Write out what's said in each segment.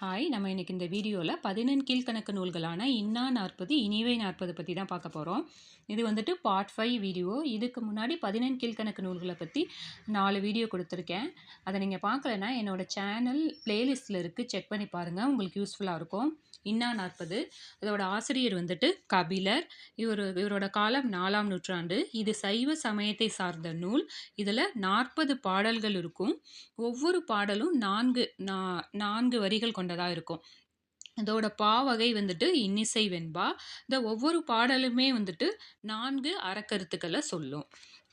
Hi. நம்ம இன்றைக்கி இந்த வீடியோவில் பதினெண் கீழ்கணக்கு நூல்களான இன்னா நாற்பது இனிவை நாற்பது பற்றி தான் பார்க்க போகிறோம் இது வந்துட்டு பார்ட் ஃபைவ் வீடியோ இதுக்கு முன்னாடி பதினெண் கீழ்கணக்கு நூல்களை பற்றி நாலு வீடியோ கொடுத்துருக்கேன். அதை நீங்கள் பார்க்கலன்னா என்னோடய சேனல் பிளேலிஸ்ட்டில் இருக்குது செக் பண்ணி பாருங்கள் உங்களுக்கு யூஸ்ஃபுல்லாக இருக்கும். இன்னா நாற்பது. இதோட ஆசிரியர் வந்துட்டு கபிலர். இவர் இவரோட காலம் நாலாம் நூற்றாண்டு. இது சைவ சமயத்தை சார்ந்த நூல். இதில் நாற்பது பாடல்கள் இருக்கும். ஒவ்வொரு பாடலும் நான்கு நா- நான்கு வரிகள் கொண்டதாக இருக்கும். இதோட பாவகை வந்துட்டு இன்னிசை வெண்பா. இந்த ஒவ்வொரு பாடலுமே வந்துட்டு நான்கு அறக்கருத்துக்களை சொல்லும்.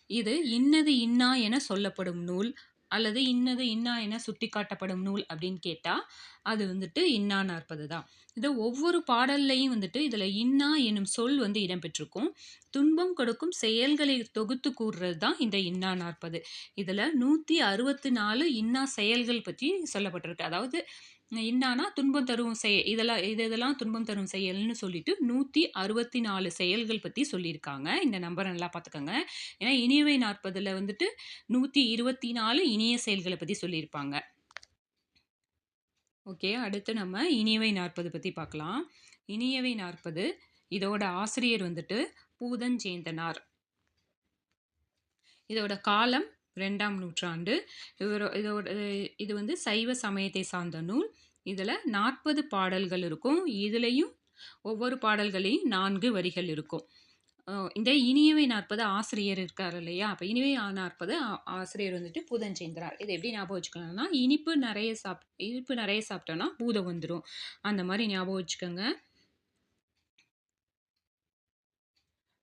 இது இன்னது இன்னா என சொல்லப்படும் நூல் அல்லது இன்னது இன்னா என சுட்டிக்காட்டப்படும் நூல் அப்படின்னு கேட்டால் அது வந்துட்டு இன்னா நாற்பது தான். இது ஒவ்வொரு பாடல்லையும் வந்துட்டு இதில் இன்னா எனும் சொல் வந்து இடம்பெற்றிருக்கும். துன்பம் கொடுக்கும் செயல்களை தொகுத்து கூறுறது தான் இந்த இன்னா நாற்பது. இதில் நூற்றி அறுபத்தி நாலு இன்னா செயல்கள் பற்றி சொல்லப்பட்டிருக்கு. அதாவது இன்னானா துன்பம் தரும் செயல் இதெல்லாம் இது இதெல்லாம் துன்பம் தரும் செயல்னு சொல்லிட்டு நூற்றி அறுபத்தி நாலு செயல்கள் பற்றி சொல்லியிருக்காங்க. இந்த நம்பரை நல்லா பார்த்துக்கோங்க ஏன்னா இனியவை நாற்பதில் வந்துட்டு நூற்றி இருபத்தி நாலு இனிய செயல்களை பற்றி சொல்லியிருப்பாங்க. ஓகே அடுத்து நம்ம இனியவை நாற்பது பற்றி பார்க்கலாம் இனியவை நாற்பது இதோட ஆசிரியர் வந்துட்டு பூதஞ்சேந்தனார். இதோட காலம் ரெண்டாம் நூற்றாண்டு. இவர் இதோட இது வந்து சைவ சமயத்தை சார்ந்த நூல். இதில் நாற்பது பாடல்கள் இருக்கும். இதுலேயும் ஒவ்வொரு பாடல்களையும் நான்கு வரிகள் இருக்கும். இந்த இனியவை நாற்பது ஆசிரியர் இருக்கார் இல்லையா? அப்போ இனிவை நாற்பது ஆ- ஆசிரியர் வந்துட்டு பூதஞ்சேந்திரார் இது எப்படி ஞாபகம் வச்சுக்கணும்னா இனிப்பு நிறைய சாப் இனிப்பு நிறைய சாப்பிட்டோன்னா பூதம் வந்துடும் அந்த மாதிரி ஞாபகம் வச்சுக்கோங்க.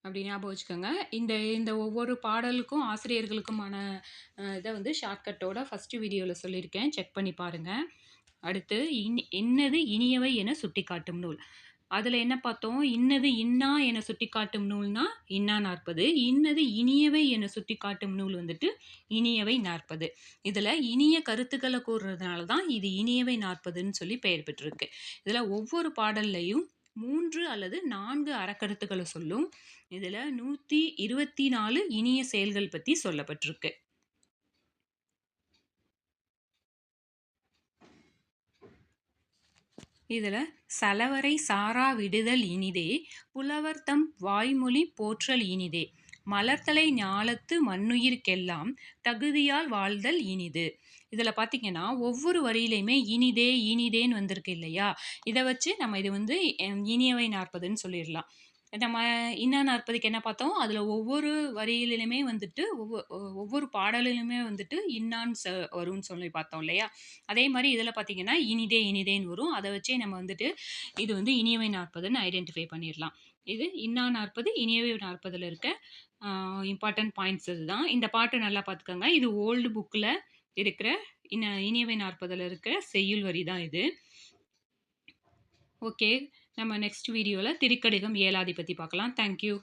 அப்படி ஞாபகம் வச்சுக்கோங்க. இந்த இந்த ஒவ்வொரு பாடலுக்கும் ஆசிரியர்களுக்குமான இதை வந்து ஷார்ட்கட்டோட ஃபஸ்ட்டு வீடியோவில் சொல்லியிருக்கேன். செக் பண்ணி பாருங்கள் அடுத்து இன் இன்னது இனியவை என சுட்டிக்காட்டும் நூல்? அதில் என்ன பார்த்தோம்? இன்னது இன்னா என சுட்டிக்காட்டும் நூல்னா இன்னா நாற்பது. இன்னது இனியவை என சுட்டிக்காட்டும் நூல் வந்துட்டு இனியவை நாற்பது. இதில் இனிய கருத்துக்களை கூறுறதுனால தான் இது இனியவை நாற்பதுன்னு சொல்லி பெயர் பெற்றிருக்கு. இதில் ஒவ்வொரு பாடல்லையும் மூன்று அல்லது நான்கு அறக்கருத்துக்களை சொல்லும். இதில் நூற்றி இருபத்தி நாலு இனிய செயல்கள் பற்றி சொல்லப்பட்டிருக்கு. இதில் சலவரை சாரா விடுதல் இனிதே புலவர் தம் வாய்மொழி போற்றல் இனிதே. மலர்தலை ஞாலத்து மண்ணுயிர்க்கெல்லாம் தகுதியால் வாழ்தல் இனிது. இதில் பார்த்தீங்கன்னா ஒவ்வொரு வரியிலையுமே இனிதே இனிதேன்னு வந்திருக்கு இல்லையா? இதை வச்சு நம்ம இது வந்து இனியவை நாற்பதுன்னு சொல்லிடலாம். நம்ம இன்னா நாற்பதுக்கு என்ன பார்த்தோம்? அதில் ஒவ்வொரு வரியிலுமே வந்துட்டு ஒவ்வொரு ஒவ்வொரு பாடலிலுமே வந்துட்டு இன்னான்னு ச வரும்னு சொல்லி பார்த்தோம் இல்லையா? அதே மாதிரி இதில் பார்த்தீங்கன்னா இனிதே இனிதேன்னு வரும். அதை வச்சே நம்ம வந்துட்டு இது வந்து இனியவை நாற்பதுன்னு ஐடென்டிஃபை பண்ணிடலாம். இது இன்னா நாற்பது இனியவை நாற்பதில் இருக்க இம்பார்ட்டன்ட் பாயிண்ட்ஸ் இதுதான். இந்த பாட்டு நல்லா பார்த்துக்கோங்க. இது ஓல்டு புக்கில் இருக்கிற இன இனியவை நாற்பதில் இருக்கிற செய்யுள் வரி தான் இது. ஓகே நம்ம நெக்ஸ்ட் வீடியோவில் திருக்கடிகம் ஏழாதி பற்றி பார்க்கலாம். தேங்க்யூ